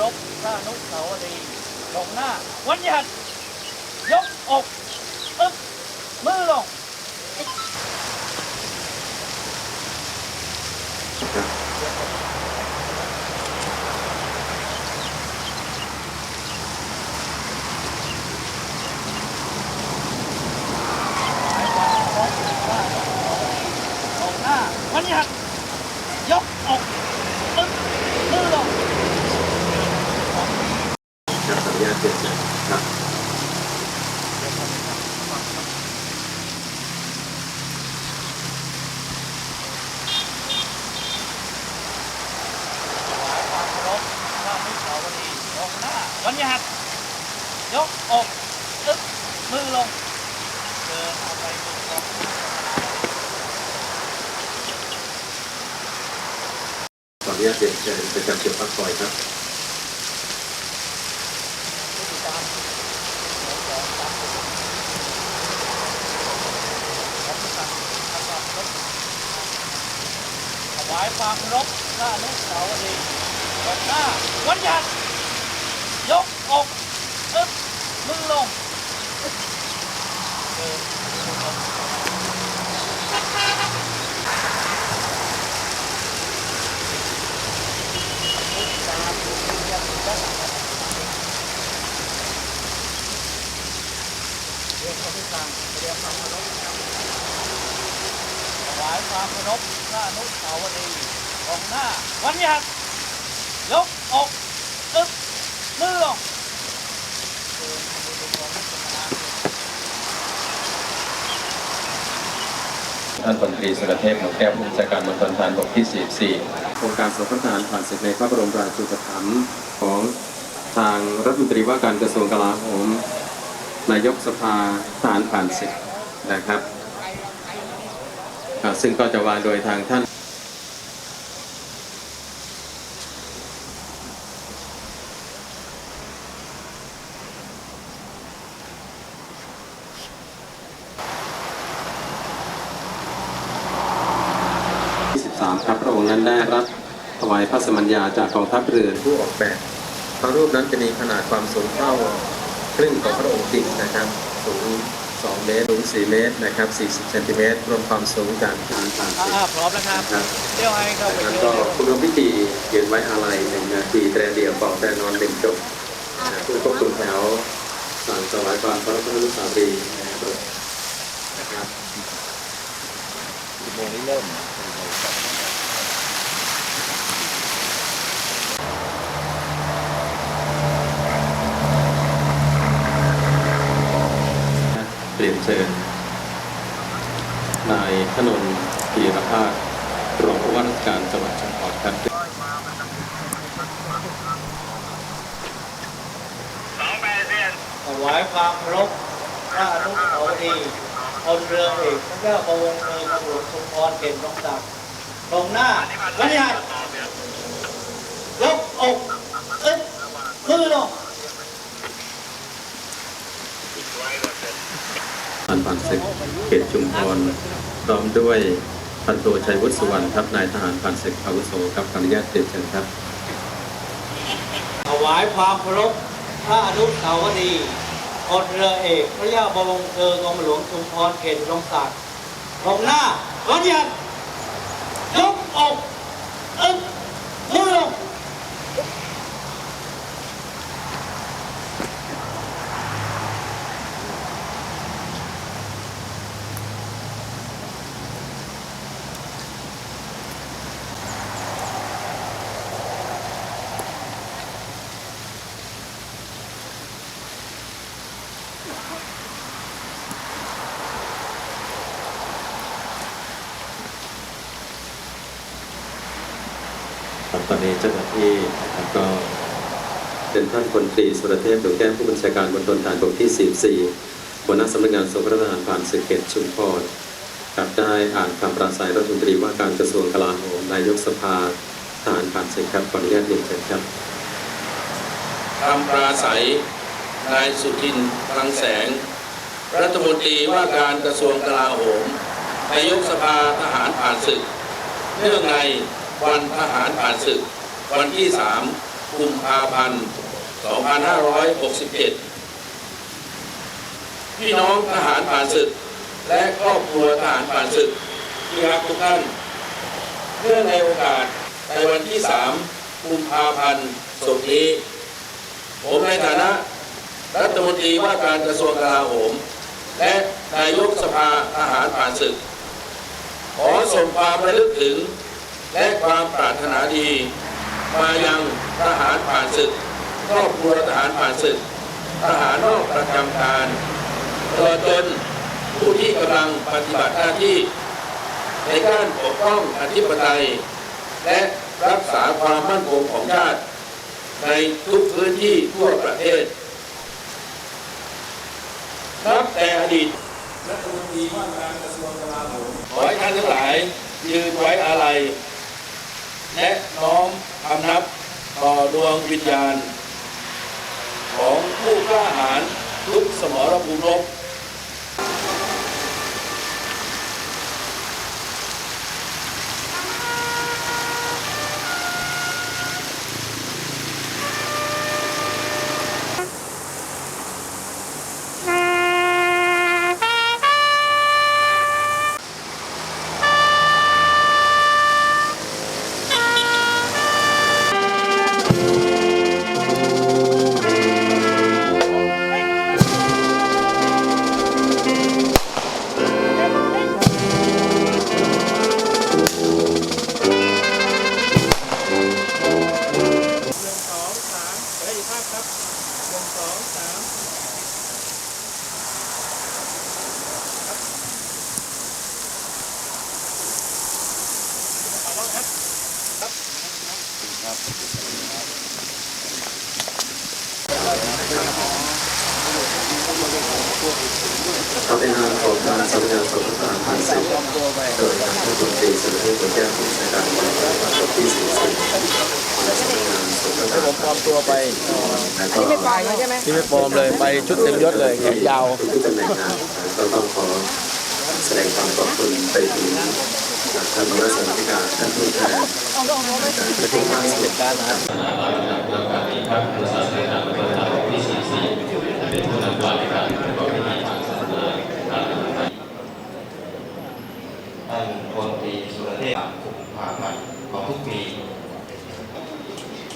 รบพระนุสาวรีย์ตรงหน้าวันหยัดยกอกอึกมือลง หมายความเคารพพระอนุสาวรีย์ตรงหน้า วันหยัดยกอกอึกมือลง ครับขออนุญาต เปลี่ยนใจครับวายความเคารพอนุสาวรีย์ตรงหน้าวันยัดยกอกอึกมือลง เดินเอาไปมือลงขออนุญาตเปลี่ยนใจประจำจุดพักคอยครับ วายความรพพระอนุสาวรีย์วันหน้าวันหยัดยกอกอึกมือลงเดินมือลงเรียกเขาที่สั่งเรียกความเคารพนะครับถวายความเคารพ พระอนุสาวรีย์ของหน้า วันหยัดยกอกอึกมือลงเดินมือลงของสมณะท่านพลตรีสุรเทพหนุแก้วผู้บัญชาการมณฑลทหารบกที่ 44 โครงการสมรทานผ่านศึกในพระบรมราชูปถัมภ์ของทางรัฐมนตรีว่าการกระทรวงกลาโหมนายกสภาทหารผ่านศึกนะครับ ซึ่งก็จะวางโดยทางท่าน23ครับพระองค์นั้นได้รับถวายพระสมัญญาจากกองทัพเรือผู้ออกแบบพระรูปนั้นจะมีขนาดความสูงเท่าครึ่งของพระองค์จริงนะครับสูง 2 เมตรสูง 4 เมตรนะครับ 40 เซนติเมตรรวมความสูงจากฐานผ่านสิบอ่าพร้อมแล้วครับนะครับเดี๋ยวให้เข้าไปแล้วเยก็อะคุณร่วมพิธีเขียนไว้อาลัยหนึ่งนาทีแตรเดียวเป่าแตรนอนหนึ่งจบนะผู้ควบคุมแถวสั่งถวายความพระพุทธนุสาวรีย์นะครับนะครับโมงนี้เริ่ม เปลี่ยนเชิญนายธนนท์พีรภาครองผู้ว่าราชการจังหวัดชุมพรครับถวายความเคารพพระอนุสาวรีย์พลเรือเอกพระเจ้าประวงเมืองหลวงชุมพรเก่งรงศักดิ์ตรงหน้าวันหยัดยกอกเอึกมือลงผ่านผ่านศึกเขตชุมพรพร้อมด้วยพันโทชัยวุฒิสุวรรณครับนายทหารผ่านศึกอาวุโสครับขออนุญาตเปลี่ยนเชิญครับถวายความเคารพพระอนุสาวรีย์พลเรือเอกพระยาบวงศ์เธอกรมหลวงชุมพรเขตรงศักดิ์ตรงหน้าวันหยัดยกอกอึกมือลง ครับตอนนี้เจ้าหน้าที่นะครับก็เป็นท่านพลตรีสุรเทพหลวงแก้วผู้บัญชาการมณฑลฐานบกที่ 44หัวหน้าสำนักงานสมรทหารผ่านศึกเขตชุมพรกับได้อ่านคำปราศัยรัฐมนตรีว่าการกระทรวงกลาโหมนายกสภาทหารผ่านศึกครับขออนุญาตเรียนเชิญครับคำปราศัยนายสุทินคลังแสง รัฐมนตรีว่าการกระทรวงกลาโหมนายกสภาทหารผ่านศึกเนื่องใน วันทหารผ่านศึก วันที่ 3 กุมภาพันธ์ 2567 พี่น้องทหารผ่านศึก และครอบครัวทหารผ่านศึกที่รักทุกท่านเพื่อในโอกาสในวันที่ 3 กุมภาพันธ์ศกนี้ ผมในฐานะรัฐมนตรีว่าการกระทรวงกลาโหม และนายกสภาทหารผ่านศึก ขอส่งความระลึกถึง และความปรารถนาดี มายังทหารผ่านศึกครอบครัวทหารผ่านศึกทหารนอกประจำการตลอดจนผู้ที่กำลังปฏิบัติหน้าที่ ในการปกป้องอธิปไตย และรักษาความมั่นคงของชาติ ในทุกพื้นที่ทั่วประเทศนับแต่อดีตรัฐมนตรีว่าการกระทรวงกลาโหมขอให้ท่านทั้งหลายยืนไว้อาลัย และน้อมคำนับต่อดวงวิญญาณ ของผู้กล้าหาญทุกสมรภูมิรบ เขาเป็นนามของการสำนักงานสงฆ์ทหารผ่านศึกโดยทางผู้ตรีสุรเทพหัวแก้วผู้จัดการบทที่สี่สิบและสำนักงานสงฆ์ทหารผมปลอมตัวไปและก็ที่ไม่ปลอมเลยไปชุดเต็มยศเลยแขนยาวทุกตำแหน่งงานก็ต้องขอแสดงความขอบคุณไปถึง ท่านรัฐมนตรีการท่านผู้แทนประเทศมาสุดการนะท่านพลตรีสุรเทพกุมภาพันธ์ของทุกปี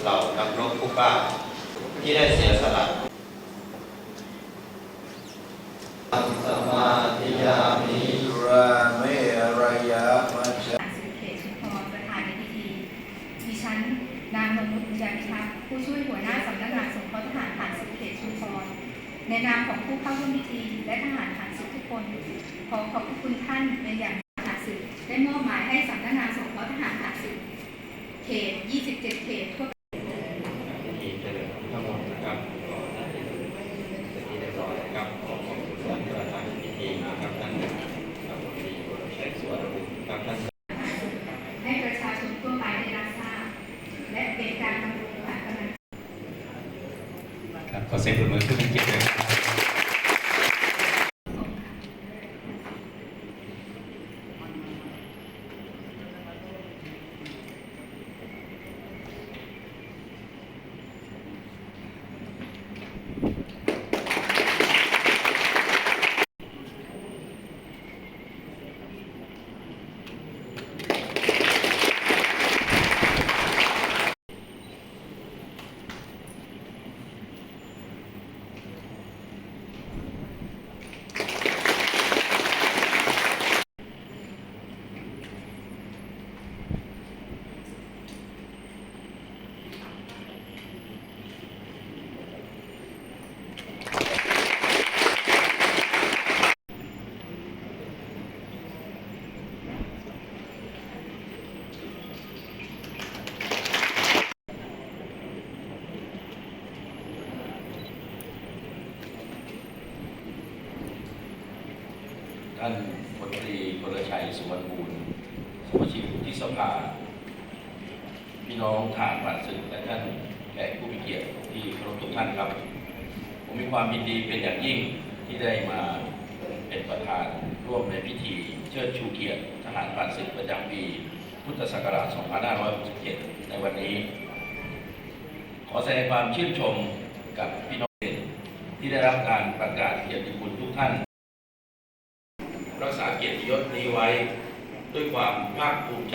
เรานักรบผู้กล้าที่ได้เสียสละสมาธิยามิ ราเมรยามัจ สิริเขตชุมพรประธานในพิธี ดิฉัน น จันงนุชยาพิทักษ์ผู้ช่วยหัวหน้าสำนักงานสงเคราะห์ทหารผ่านสิบเขตชุมพรในนามของผู้เข้าร่วมพิธีและทหารผ่านสิบทุกคน ขอขอบคุณท่านเป็นอย่าง ท่านพลตรีพลชัยสุวรรณบุญสมาชิกที่สภาพี่น้องทหารผ่านศึกและท่านแขกผู้มีเกียรติที่เคารพทุกท่านครับ ผมมีความยินดีเป็นอย่างยิ่งที่ได้มาเป็นประธานร่วมในพิธีเชิดชูเกียรติทหารผ่านศึกประจำปีพุทธศักราช 2567 ในวันนี้ ขอแสดงความชื่นชมกับพี่น้องที่ได้รับการประกาศเกียรติคุณทุกท่าน ยศนี้ไว้ ด้วยความภาคภูมิใจ